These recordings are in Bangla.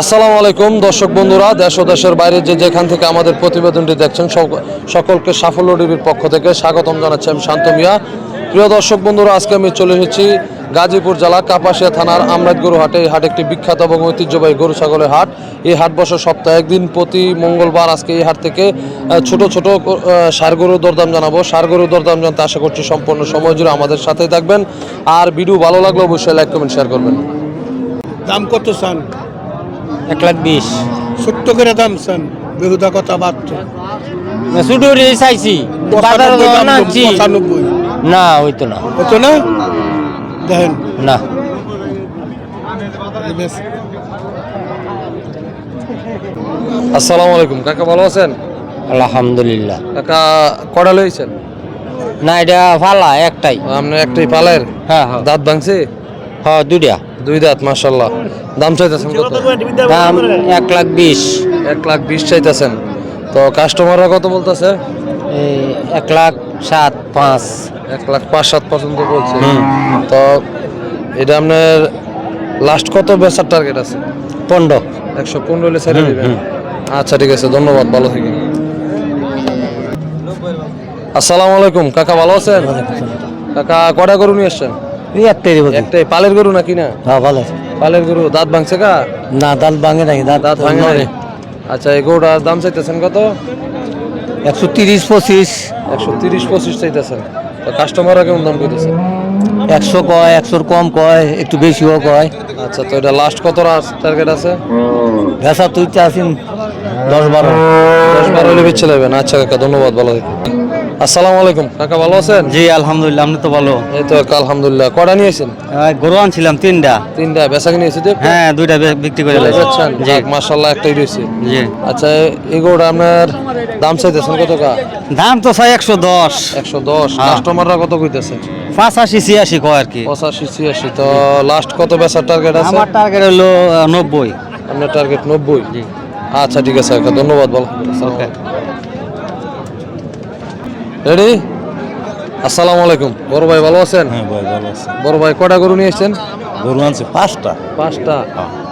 আসসালামু আলাইকুম, দর্শক বন্ধুরা, দেশ ও দেশের বাইরে যে যেখান থেকে আমাদের প্রতিবেদনটি দেখছেন সকলকে সাফল্য টিভির পক্ষ থেকে স্বাগতম জানাচ্ছি আমি শান্ত মিয়া। প্রিয় দর্শক বন্ধুরা, আজকে আমি চলে এসেছি গাজীপুর জেলা কাপাসিয়া থানার আমরাত গরু হাটে। এই হাট একটি বিখ্যাত এবং ঐতিহ্যবাহী গরু ছাগলের হাট। এই হাট বসে সপ্তাহে একদিন, প্রতি মঙ্গলবার আজকে এই হাট থেকে ছোট ছোট গরুর দরদাম জানাব। গরুর দরদাম জানতে আশা করছি সম্পূর্ণ সময় জুড়ে আমাদের সাথেই থাকবেন। আর ভিডিও ভালো লাগলে অবশ্যই লাইক, কমেন্ট শেয়ার করবেন। দাম কত চান? এক লাখ বিশ। ছোট্ট করে দাম চান বেহুদা কথা শুধু রে চাইছি বাজার পঁচানব্বই দাম না তো, না না। না? দেখেন। না। আসসালামু আলাইকুম কাকা ভালো আছেন? আলহামদুলিল্লাহ। কাকা কটা লইছেন? না এটা ফালা একটাই। আপনার একটাই পালের হ্যাঁ হ্যাঁ। দাঁত ভাঙছে? হ্যাঁ দুইটা। দুই দাঁত মাশাল্লাহ দাম চাইতেছেন কত? দাম এক লাখ বিশ। এক লাখ বিশ চাইতেছেন। তো কাস্টমাররা কত বলতেছে? এক লাখ সাত পাঁচ। এক লাখ পাঁচ সাত পর্যন্ত বলছে। তো এটা আপনার লাস্ট কত বেচার টার্গেট আছে? পনেরো। একশো পনেরো হলে ছেড়ে দিবেন। আচ্ছা ঠিক আছে ধন্যবাদ ভালো থাকেন। আসসালামু আলাইকুম কাকা ভালো আছেন? কাকা কটা গরু নিয়ে এসছেন এই একটাই একটাই। পালের গরু নাকি না? হ্যাঁ ভালো পালের গরু দাঁত ভাঙছে কা? না দাঁত ভাঙে নাই দাঁত দাঁত ভাঙে নাই? আচ্ছা এই গরুটার দাম চাইতেছেন কত? একশো তিরিশ পঁচিশ। একশো তিরিশ পঁচিশ চাইতেছেন। তো কাস্টমাররা কেমন দাম করতেছে একশো কয় একশোর কম কয় একটু বেশিও কয়। আচ্ছা তো এটা লাস্ট কত টার্গেট আছে? ভেসা তুই চাষিন দশ বারো। দশ বারো হলে বিচ্ছে নেবেন আচ্ছা কাকা ধন্যবাদ ভালো থাকেন আসসালামু আলাইকুম। কাকা ভালো আছেন? জি আলহামদুলিল্লাহ আপনি তো ভালো। এই তো আলহামদুলিল্লাহ। কটা নিয়েছেন গরু আনছিলাম তিনটা। তিনটা। বেচা কিনে এসেছে হ্যাঁ দুইটা বিক্রি করে। বেচছেন? জি। একটাই রয়েছে জি। আচ্ছা এই গরুটা আপনার দাম চাইতেছেন কত কা দাম তো চাই একশো দশ। একশো দশ। হ্যাঁ। কাস্টমাররা কত কইতেছে? পাঁচাশি ছিয়াশি কয় আর কি। পঁচাশি ছিয়াশি। তো লাস্ট কত বেচার টার্গেট আছে? আমার টার্গেট হলো নব্বই। আপনার টার্গেট নব্বই। জি। আচ্ছা ঠিক আছে ধন্যবাদ বলো ওকে রেডি আসসালামু আলাইকুম। বড় ভাই ভালো আছেন? হ্যাঁ ভাই ভালো আছে। বড় ভাই কটা গরু নিয়ে এসছেন? গরু আনছে পাঁচটা। পাঁচটা?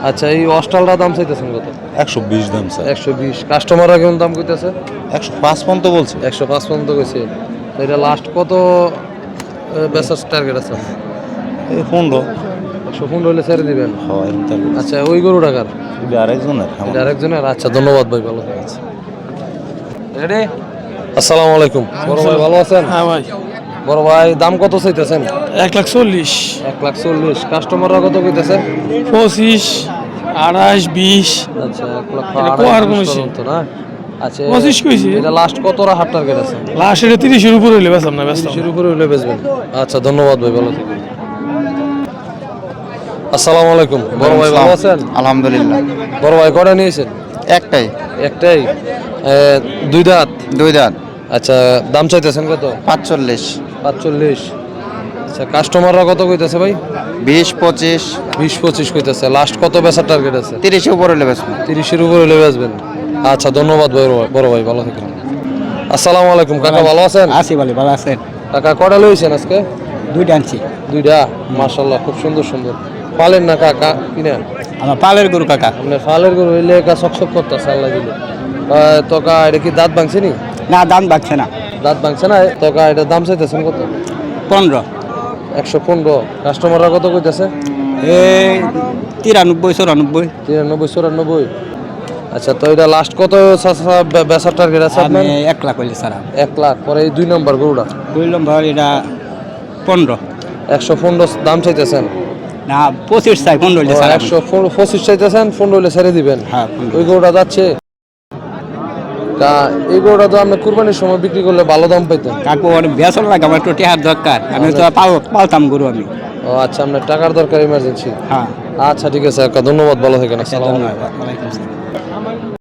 আচ্ছা এই অস্টালটা দাম চাইতেছেন কত? একশো বিশ দাম স্যার। একশো বিশ। কাস্টমাররা কেমন দাম কইতেছে? একশো পাঁচ পর্যন্ত বলছে। একশো পাঁচ পর্যন্ত কইছে। এটা লাস্ট কত বেসার টার্গেট আছে? এই পনেরো। একশো পনেরো হলে ছেড়ে দিবেন? আচ্ছা ওই গরু টাকার আরেকজনের। আরেকজনের? আচ্ছা ধন্যবাদ ভাই ভালো আছে রেডি আসসালামু আলাইকুম। বড় ভাই ভালো আছেন? হ্যাঁ ভাই। বড় ভাই দাম কত চাইতেছেন? এক লাখ চল্লিশ। এক লাখ চল্লিশ। কাস্টমাররা কত কইতেছে পঁচিশ আঠাশ বিশ। আচ্ছা এক লাখ কমেছে। না? আচ্ছা পঁচিশ কইছে। এটা লাস্ট কত হাফ টার্গেট আছে? লাস্ট এটা তিরিশের উপরে হইলে না তিরিশের উপরে বেচবেন। আচ্ছা ধন্যবাদ ভাই ভালো থাকবেন। আসসালামু আলাইকুম। বড় ভাই ভালো আছেন? আলহামদুলিল্লাহ। বড় ভাই কটা নিয়েছেন? একটাই। একটাই? দুই দাঁত? দুই দাঁত। আচ্ছা দাম চাইতেছেন কত? পাঁচচল্লিশ। পাঁচচল্লিশ। আচ্ছা কাস্টমাররা কত কইতেছে ভাই? বিশ পঁচিশ। বিশ পঁচিশ কইতেছে। লাস্ট কত বেচার টার্গেট আছে? তিরিশের উপরে হলে বেসবো তিরিশের উপরে হলে বেচবেন। আচ্ছা ধন্যবাদ বড় ভাই ভালো থাকেন। আসসালামু আলাইকুম কাকা ভালো আছেন? আসি বলে ভালো আছেন। কাকা কটা লইছেন আজকে? দুইটা আনছি। দুইটা? মাশাল্লাহ খুব সুন্দর সুন্দর। পালেন না কাকা কিনা আমার পালের গরু কাকা। আপনার ফালের গরু হইলে কা সকসক করতেছে আল্লাহ দিলে। আহ, তো কা এটা কি দাঁত ভাঙছে নি? না দাম বাড়ছে না। দাঁত ভাঙছে না? তো কা এটা দাম চাইতেছেন কত? পনেরো। একশো পনেরো। কাস্টমাররা কত কইতেছে? এই তিরানব্বই চৌরানব্বই। তিরানব্বই চুরানব্বই। আচ্ছা তো এটা লাস্ট কত বেচার টার্গেট আছে আমি এক লাখ হইলে সারা এক লাখ পরে এই দুই নম্বর গরুটা। দুই নম্বর এটা পনেরো। একশো পনেরো দাম চাইতেছেন? না পঁচিশ চাই পনেরো হইলে একশো পঁচিশ চাইতেছেন পনেরো হলে ছেড়ে দিবেন। হ্যাঁ ওই গরুটা যাচ্ছে? তা এই গরুটা তো আপনি কুরবানির সময় বিক্রি করলে ভালো দাম পেতেন কাকু অনেক বেসন লাগে আমার একটু টেহার দরকার। আমি তো পাল পালতাম গরু আমি। ও আচ্ছা আপনার টাকার দরকার ইমার্জেন্সি হ্যাঁ। আচ্ছা ঠিক আছে একটা ধন্যবাদ ভালো থাকেন আসসালামু আলাইকুম। ধন্যবাদ ওয়ালাইকুম আসসালাম।